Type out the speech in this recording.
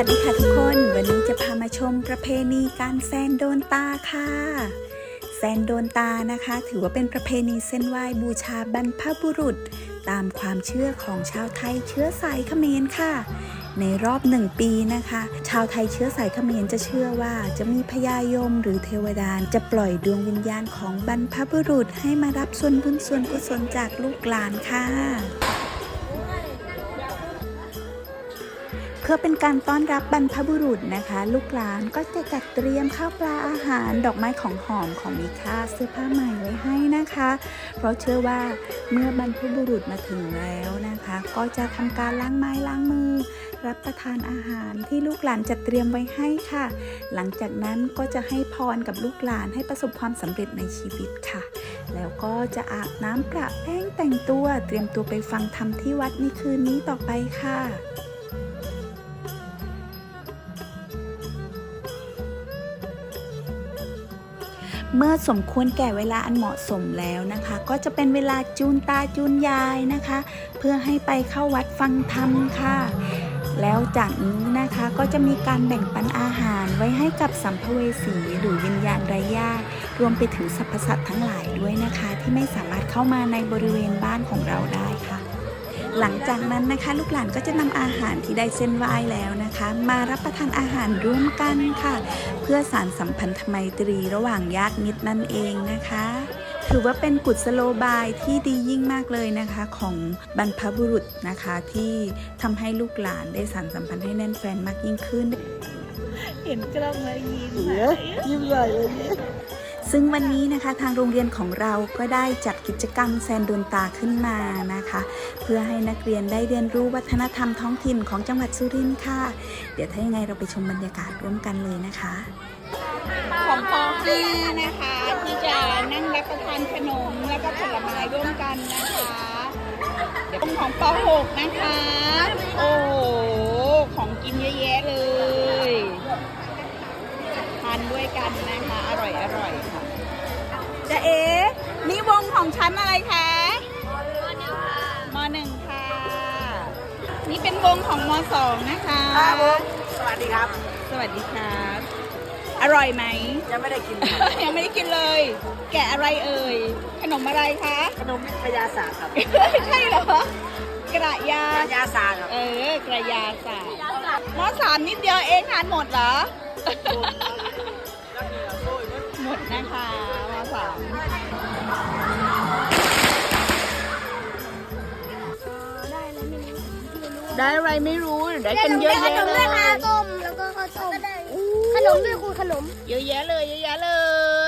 วัสดีค่ะทุกคน วันนี้จะพามาชมประเพณีการแซนโดนตาค่ะ แซนโดนตานะคะ ถือว่าเป็นประเพณีเส้นไหว้บูชาบรรพบุรุษ ตามความเชื่อของชาวไทยเชื้อสายเขมรค่ะ ในรอบหนึ่งปีนะคะ ชาวไทยเชื้อสายเขมรจะเชื่อว่าจะมีพญายมหรือเทวดาจะปล่อยดวงวิญญาณของบรรพบุรุษให้มารับส่วนบุญส่วนกุศลจากลูกหลานค่ะ พื่อเป็นการต้อนรับบรรพบุรุษนะคะ ลูกหลานก็จะจัดเตรียมข้าวปลาอาหาร ดอกไม้ของหอมของมีค่าเสื้อผ้าใหม่ไว้ให้นะคะ เพราะเชื่อว่าเมื่อบรรพบุรุษมาถึงแล้วนะคะ ก็จะทำการล้างไม้ล้างมือ รับประทานอาหารที่ลูกหลานจัดเตรียมไว้ให้ค่ะ หลังจากนั้นก็จะให้พรกับลูกหลานให้ประสบความสำเร็จในชีวิตค่ะ แล้วก็จะอาบน้ำประแป้งแต่งตัว เตรียมตัวไปฟังธรรมที่วัดในคืนนี้ต่อไปค่ะ เมื่อสมควรแก่เวลาอันเหมาะสมแล้วนะคะ ก็จะเป็นเวลาจูนตาจูนยายนะคะ เพื่อให้ไปเข้าวัดฟังธรรมค่ะ แล้วจากนี้นะคะก็จะมีการแบ่งปันอาหารไว้ให้กับสัมภเวสีหรือวิญญาณไร้ญาติรวมไปถึงสรรพสัตว์ทั้งหลายด้วยนะคะ ที่ไม่สามารถเข้ามาในบริเวณบ้านของเราได้ หลังจากนั้นนะคะลูกหลานก็จะนำอาหารที่ได้เส้นไหว้แล้วนะคะ มารับประทานอาหารร่วมกันค่ะ เพื่อสารสัมพันธไมตรีระหว่างญาติมิตรนั่นเองนะคะ ถือว่าเป็นกุศโลบายที่ดียิ่งมากเลยนะคะ ของบรรพบุรุษนะคะที่ทำให้ลูกหลานได้สารสัมพันธ์ให้แน่นแฟนมากยิ่งขึ้น เห็นกล้องแล้วยิ้มยิ้มใหญ่เลยนี่ ซึ่งวันนี้นะคะทางโรงเรียนของเราก็ได้จัดกิจกรรมแซนดนตาขึ้นมานะคะ เพื่อให้นักเรียนได้เรียนรู้วัฒนธรรมท้องถิ่นของจังหวัดสุรินทร์ค่ะ เดี๋ยวถ้ายังไงเราไปชมบรรยากาศร่วมกันเลยนะคะ ของป .5 นะคะ ที่จะนั่งรับประทานขนมแล้วก็ผลไม้ร่วมกันนะคะเดี๋ยวของป .6 นะคะ ด้วยกันนะคะ อร่อยอร่อยค่ะจะเอ๋นี่วงของชั้นอะไรคะมหนึ่งค่ะ นี่เป็นวงของมสองนะคะครับผมสวัสดีครับ สวัสดีครับ อร่อยไหม ยังไม่ได้กินครับยังไม่ได้กินเลย แกะอะไรเอ่ย ขนมอะไรคะ ขนมพยาศาสตร์ครับ ใช่เหรอกระยาพยาศาสตร์ครับ เออกระยาศาสตร์มสามนิดเดียวเองทานหมดเหรอ ได้อะไรไม่รู้ได้กันเยอะแยะเลยต้มแล้วก็ข้าวต้มขนมด้วยคุณขนม เยอะแยะเลยเยอะแยะเลย